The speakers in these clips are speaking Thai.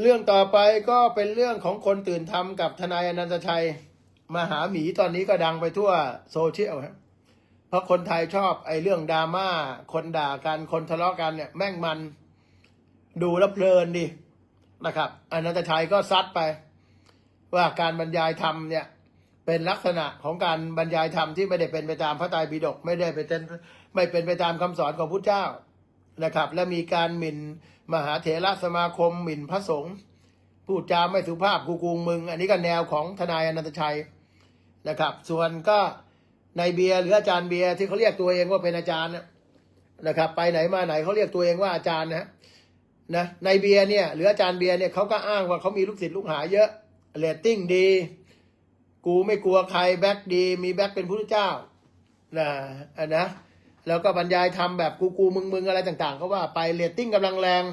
เรื่องต่อไปก็เป็นเรื่องของคนตื่นทำกับทนายอนันตชัย มหาหมีตอนนี้ก็ดังไปทั่วโซเชียลครับเพราะคนไทยชอบไอ้เรื่องดราม่า คนด่ากัน คนทะเลาะกันเนี่ยแม่งมันดูแล้วเพลินดีนะครับอนันตชัยก็ซัดไป ว่าการบรรยายธรรมเนี่ย เป็นลักษณะของการบรรยายธรรมที่ไม่ได้เป็นไปตามพระไตรปิฎกไม่ได้ไปเป็นไม่เป็นไปตามคำสอนของพุทธเจ้านะครับ และมีการหมิ่น มหาเถระสมาคมหมิ่นพระสงฆ์พูดจาไม่สุภาพกูกูมึง อันนี้ก็แนวของทนายอนันตชัยนะครับ ส่วนก็ในเบียร์หรืออาจารย์เบียร์ที่เขาเรียกตัวเองว่าเป็นอาจารย์นะครับ ไปไหนมาไหนเขาเรียกตัวเองว่าอาจารย์นะนะในเบียร์เนี่ยหรืออาจารย์เบียร์เนี่ยเขาก็อ้างว่าเขามีลูกศิษย์ลูกหาเยอะเรตติ้งดี กูไม่กลัวใครแบ็กดี มีแบ็กเป็นพระเจ้านะอันนะ แล้วก็บรรยายทำแบบกูกูมึงมึงอะไรต่างๆ ก็ว่าไปเรตติ้งกำลังแรง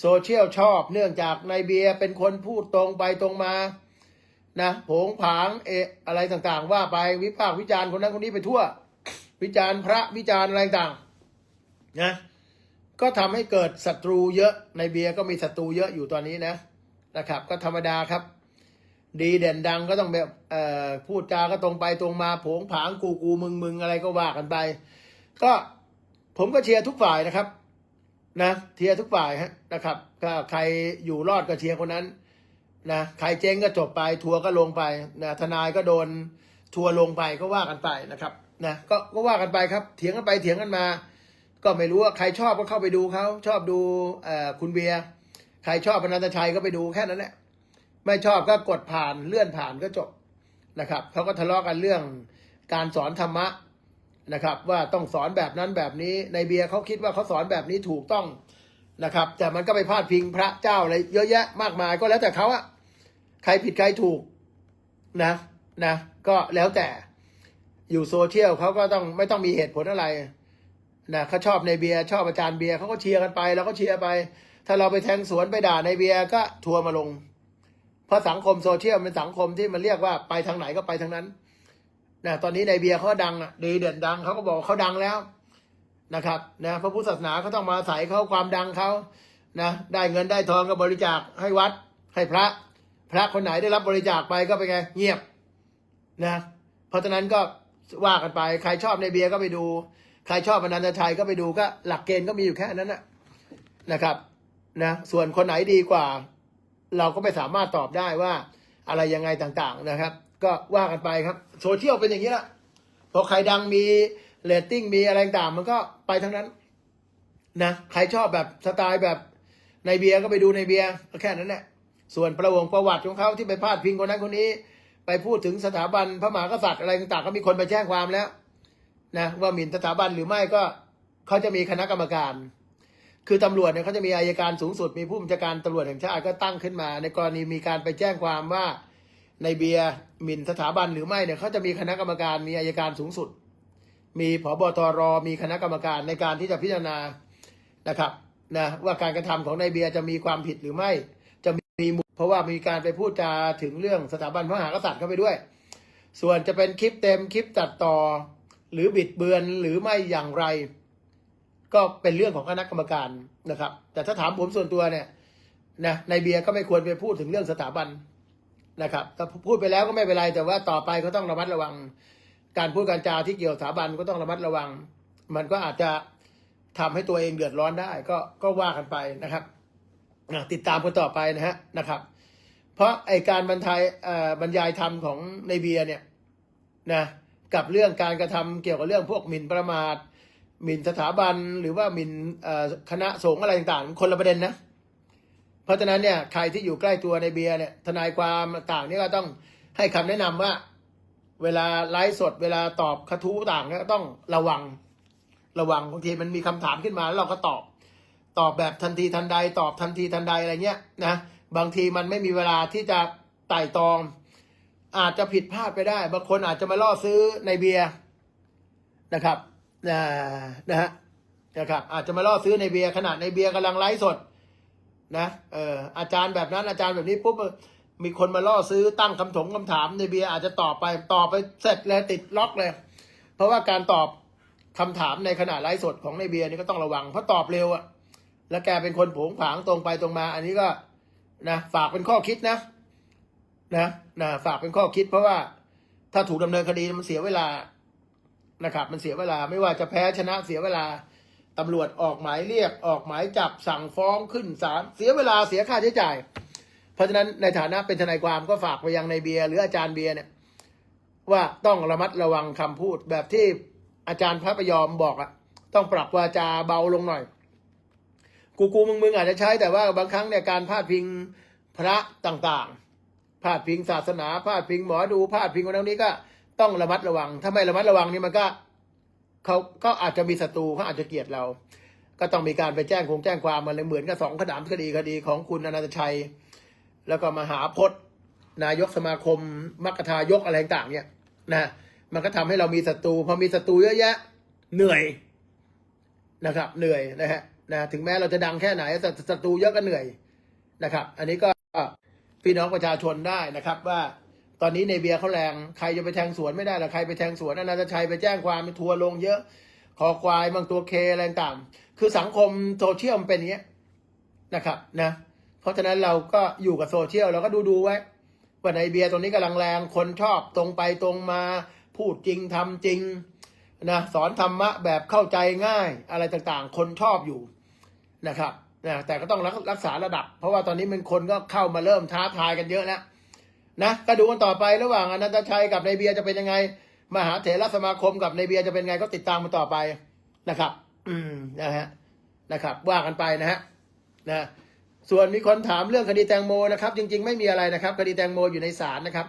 โซเชียลชอบ เนื่องจากนายเบียร์เป็นคนพูดตรงไปตรงมานะผงผางเอะอะไรต่างๆ ว่าไปวิพากษ์วิจารณ์คนนั้นคนนี้ไปทั่ว วิจารณ์พระวิจารณ์อะไรต่างๆนะก็ทำให้เกิดศัตรูเยอะในเบียร์ก็มีศัตรูเยอะอยู่ตอนนี้นะนะครับ ก็ธรรมดาครับ ดีเด่นดังก็ต้องแบบเอ่อพูดจาก็ตรงไปตรงมาผงผางกูกูมึงมึงอะไรก็ว่ากันไป ก็ผมก็เชียร์ทุกฝ่ายนะครับ นะเชียร์ทุกฝ่ายฮะนะครับ ก็ใครอยู่รอดก็เชียร์คนนั้นนะใครเจ๊งก็จบไป ทัวร์ก็ลงไปนะทนายก็โดนทัวร์ลงไปก็ว่ากันไปนะครับนะก็ก็ว่ากันไปครับ เถียงกันไปเถียงกันมา ก็ไม่รู้ว่าใครชอบก็เข้าไปดูเขาชอบดูเอ่อคุณเบียร์ใครชอบพนันตชัยก็ไปดูแค่นั้นแหละไม่ชอบก็กดผ่านเลื่อนผ่านก็จบนะครับเขาก็ทะเลาะกันเรื่องการสอนธรรมะ นะครับ ว่าต้องสอนแบบนั้นแบบนี้ในเบียร์เขาคิดว่าเขาสอนแบบนี้ถูกต้องนะครับ แต่มันก็ไปพาดพิงพระเจ้าอะไรเยอะแยะมากมายก็แล้วแต่เขาอะใครผิดใครถูกนะนะก็แล้วแต่อยู่โซเชียลเขาก็ต้องไม่ต้องมีเหตุผลอะไรนะเขาชอบในเบียร์ชอบอาจารย์เบียร์เขาก็เชียร์กันไปเราก็เชียร์ไป ถ้าเราไปแทงสวนไปด่าในเบียร์ก็ทัวร์มาลง เพราะสังคมโซเชียลเป็นสังคมที่มันเรียกว่าไปทางไหนก็ไปทางนั้น นะตอนนี้ในเบียร์เขาดังอะดีเด่นดังเขาก็บอกเขาดังแล้วนะครับนะพระพุทธศาสนาเขาต้องมาใส่เขาความดังเขานะได้เงินได้ทองก็บริจาคให้วัดให้พระ พระคนไหนได้รับบริจาคไปก็เป็นไงเงียบนะเพราะฉะนั้นก็ว่ากันไป ใครชอบในเบียร์ก็ไปดู ใครชอบอนันตชัยก็ไปดูก็หลักเกณฑ์ก็มีอยู่แค่นั้นนะนะครับนะส่วนคนไหนดีกว่า เราก็ไม่สามารถตอบได้ว่าอะไรยังไงต่างๆนะครับ ก็ว่ากันไปครับ โซเชียลเป็นอย่างนี้ละพอใครดังมีเรตติ้งมีอะไรต่างมันก็ไปทั้งนั้น นะใครชอบแบบสไตล์แบบในเบียร์ก็ไปดูในเบียร์ก็แค่นั้นแหละส่วนประวงประวัติของเขาที่ไปพาดพิงคนนั้นคนนี้ ไปพูดถึงสถาบันพระมหากษัตริย์อะไรต่างๆก็มีคนไปแจ้งความแล้ว นะว่าหมิ่นสถาบันหรือไม่ก็เขาจะมีคณะกรรมการ คือตำรวจเนี่ยเขาจะมีอายการสูงสุดมีผู้บัญชาการตำรวจแห่งชาติก็ตั้งขึ้นมา ในกรณีมีการไปแจ้งความว่าในเบียร์ หมิ่นสถาบันหรือไม่เนี่ยเขาจะมีคณะกรรมการมีอายการสูงสุด มีผบตรมีคณะกรรมการในการที่จะพิจารณานะครับนะว่าการกระทำของนายเบียร์จะมีความผิดหรือไม่ จะมีมเพราะว่ามีการไปพูดจาถึงเรื่องสถาบันพระมหากษัตริย์เข้าไปด้วย ส่วนจะเป็นคลิปเต็มคลิปตัดต่อ หรือบิดเบือนหรือไม่อย่างไร ก็เป็นเรื่องของคณะกรรมการนะครับ แต่ถ้าถามผมส่วนตัวเนี่ยนะในเบียร์ก็ไม่ควรไปพูดถึงเรื่องสถาบัน นะครับพูดไปแล้วก็ไม่เป็นไรแต่ว่าต่อไปก็ต้องระมัดระวัง การพูดการจาที่เกี่ยวสถาบันก็ต้องระมัดระวัง มันก็อาจจะทำให้ตัวเองเดือดร้อนได้ ก็ก็ว่ากันไปนะครับติดตามกันต่อไปนะฮะนะครับ เพราะไอการบรรทายบรรยายธรรมของในเบียร์เนี่ยนะกับเรื่องการกระทำเกี่ยวกับเรื่องพวกหมิ่นประมาทหมิ่นสถาบันหรือว่าหมิ่นเอ่อคณะสงฆ์อะไรต่างๆ คนละประเด็นนะ เพราะฉะนั้นเนี่ยใครที่อยู่ใกล้ตัวในเบียร์เนี่ยทนายความต่างเนี่ยก็ต้องให้คำแนะนำว่า เวลาไลฟ์สด เวลาตอบกระทู้ต่างเนี่ยก็ต้องระวังระวังบางทีมันมีคำถามขึ้นมาแล้วเราก็ตอบ ตอบแบบทันทีทันใด ตอบทันทีทันใดอะไรเงี้ยนะบางทีมันไม่มีเวลาที่จะไต่ตอง อาจจะผิดพลาดไปได้บางคนอาจจะมาล่อซื้อในเบียร์นะครับนะนะฮะนะครับอาจจะมาล่อซื้อในเบียร์ขณะในเบียร์กำลังไลฟ์สด นะเอออาจารย์แบบนั้นอาจารย์แบบนี้ปุ๊บมีคนมาล่อซื้อตั้งคำถงคำถามในเบียร์อาจจะตอบไปตอบไปเสร็จเลยติดล็อกเลย เพราะว่าการตอบคำถามในขณะไลฟ์สดของในเบียร์นี่ก็ต้องระวังเพราะตอบเร็วอะแล้วแกเป็นคนผงผางตรงไปตรงมา อันนี้ก็นะฝากเป็นข้อคิดนะนะนะฝากเป็นข้อคิด เพราะว่าถ้าถูกดำเนินคดีมันเสียเวลานะครับ มันเสียเวลาไม่ว่าจะแพ้ชนะเสียเวลา ตำรวจออกหมายเรียกออกหมายจับสั่งฟ้องขึ้นศาลเสียเวลาเสียค่าใช้จ่าย เพราะฉะนั้นในฐานะเป็นทนายความก็ฝากไปยังในเบียร์หรืออาจารย์เบียร์เนี่ยว่าต้องระมัดระวังคำพูดแบบที่อาจารย์พระประยอมบอกอะต้องปรับวาจาเบาลงหน่อย กูกูมึงมึงอาจจะใช้แต่ว่าบางครั้งเนี่ยการพาดพิงพระต่างๆพาดพิงศาสนาพาดพิงหมอดูพาดพิงคนนี้ก็ต้องระมัดระวัง ถ้าไม่ระมัดระวังนี่มันก็ เขาก็อาจจะมีศัตรูเขาอาจจะเกลียดเรา ก็ต้องมีการไปแจ้งคงแจ้งความมันเลยเหมือนกับสองขนามคดีคดีของคุณอนันตชัย แล้วก็มหาพจน์ นายกสมาคมมัคทายกอะไรต่างเนี่ยนะมันก็ทำให้เรามีศัตรูพอมีศัตรูเยอะแยะ เหนื่อยนะครับ เหนื่อยนะฮะนะถึงแม้เราจะดังแค่ไหนศัตรูเยอะก็เหนื่อยนะครับ อันนี้ก็พี่น้องประชาชนได้นะครับว่า ตอนนี้ในเบียร์เขาแรงใครจะไปแทงสวนไม่ได้หรอกใครไปแทงสวนอนันตชัยไปแจ้งความไปทัวร์ลงเยอะ คอควายบางตัวเคอะไรต่างคือสังคมโซเชียลมันเป็นอย่างเงี้ยนะครับนะเพราะฉะนั้นเราก็อยู่กับโซเชียลเราก็ดูดูไว้ว่าในเบียร์ตรงนี้กำลังแรงคนชอบตรงไปตรงมาพูดจริงทำจริงนะสอนธรรมะแบบเข้าใจง่ายอะไรต่างๆ คนชอบอยู่นะครับนะแต่ก็ต้องรักรักษาระดับ เพราะว่าตอนนี้มันคนก็เข้ามาเริ่มท้าทายกันเยอะแล้ว นะก็ดูกันต่อไประหว่างอนันตชัยกับในเบียร์จะเป็นยังไง มหาเถรสมาคมกับในเบียร์จะเป็นไงก็ติดตามมาต่อไปนะครับ อืมนะฮะนะครับ ว่ากันไปนะฮะนะส่วนมีคนถามเรื่องคดีแตงโมนะครับ จริง ๆ ไม่มีอะไรนะครับ คดีแตงโมอยู่ในศาลนะครับ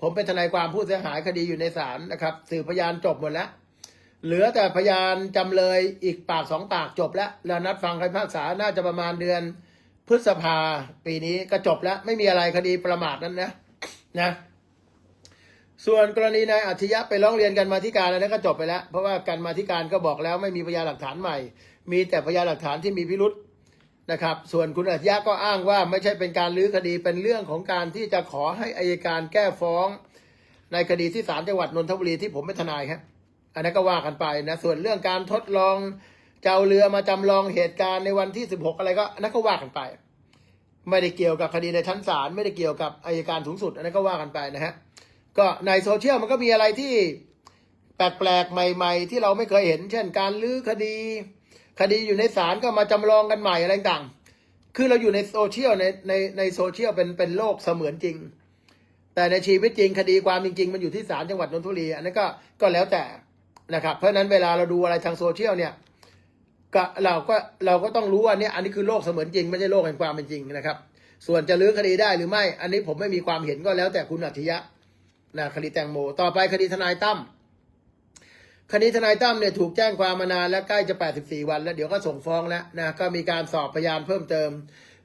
ผมเป็นทนายความผู้เสียหายคดีอยู่ในศาลนะครับสืบพยานจบหมดแล้ว เหลือแต่พยานจำเลยอีกปากสองปากจบแล้วแล้วนัดฟังคำพิพากษาน่าจะประมาณเดือนพฤษภาปีนี้ก็จบแล้ว ไม่มีอะไรคดีประมาทนั้นนะ นะ ส่วนกรณีนายอัจฉริยะไปร้องเรียนกันมาธิการอันนั้นก็จบไปแล้ว เพราะว่าการมาธิการก็บอกแล้วไม่มีพยานหลักฐานใหม่ มีแต่พยานหลักฐานที่มีพิรุษนะครับ ส่วนคุณอัจฉริยะก็อ้างว่าไม่ใช่เป็นการลื้อคดีเป็นเรื่องของการที่จะขอให้อายการแก้ฟ้อง ในคดีที่ศาลจังหวัดนนทบุรีที่ผมเป็นทนายครับอันนั้นก็ว่ากันไปนะส่วนเรื่องการทดลองเจ้าเรือมาจำลองเหตุการณ์ในวันที่ 16 อะไรก็อันนั้นก็ว่ากันไป ไม่ได้เกี่ยวกับคดีในชั้นศาลไม่ได้เกี่ยวกับอายการสูงสุด อันนั้นก็ว่ากันไปนะฮะก็ในโซเชียลมันก็มีอะไรที่แปลกๆใหม่ ๆ ที่เราไม่เคยเห็น เช่น การลื้อคดี คดีอยู่ในศาลก็มาจำลองกันใหม่อะไรต่างๆคือเราอยู่ในโซเชียลในในในโซเชียลเป็นเป็นโลกเสมือนจริง แต่ในชีวิตจริงคดีความจริงๆมันอยู่ที่ศาลจังหวัดนนทบุรีอันนั้นก็ก็แล้วแต่นะครับ เพราะฉะนั้นเวลาเราดูอะไรทางโซเชียลเนี่ย ก็เราก็เราก็ต้องรู้ว่าเนี่ยอันนี้คือโลกเสมือนจริง ไม่ใช่โลกแห่งความเป็นจริงนะครับ ส่วนจะลื้อคดีได้หรือไม่ อันนี้ผมไม่มีความเห็นก็แล้วแต่คุณอัจฉริยะนะคดีแตงโม ต่อไปคดีทนายตั้มคดีทนายตั้มเนี่ยถูกแจ้งความมานานแล้วใกล้จะ 84 วัน แล้วเดี๋ยวก็ส่งฟ้องแล้วนะก็มีการสอบพยานเพิ่มเติม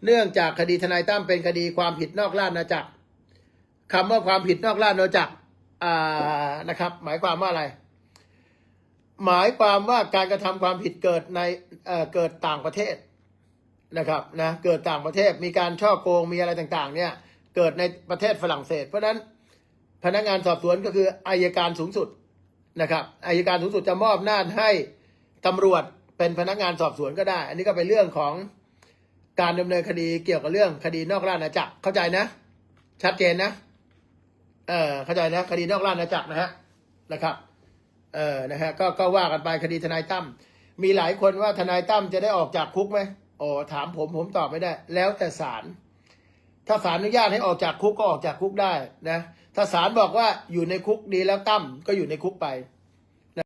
เนื่องจากคดีทนายตั้มเป็นคดีความผิดนอกราชอาณาจักรคำว่าความผิดนอกราชอาณาจักรอ่านะครับ หมายความว่าอะไร หมายความว่าการกระทำความผิดเกิดในเเกิดต่างประเทศนะครับนะเกิดต่างประเทศมีการช่อโกงมีอะไรต่างๆ เนี่ยเกิดในประเทศฝรั่งเศส เพราะฉะนั้นพนักงานสอบสวนก็คืออายการสูงสุดนะครับอายการสูงสุดจะมอบหน้าให้ตำรวจเป็นพนักงานสอบสวนก็ได้ อันนี้ก็เป็นเรื่องของการดำเนินคดีเกี่ยวกับเรื่องคดีนอกราชอาณาจักรเข้าใจนะ ชัดเจนนะเออเข้าใจนะคดีนอกราชอาณาจักรนะฮะนะครับ เออนะฮะก็ก็ว่ากันไปคดีทนายตั้มมีหลายคนว่าทนายตั้มจะได้ออกจากคุกไหมโอ้ถามผมผมตอบไม่ได้ แล้วแต่ศาลถ้าศาลอนุญาตให้ออกจากคุกก็ออกจากคุกได้นะถ้าศาลบอกว่าอยู่ในคุกดีแล้วตั้มก็อยู่ในคุกไป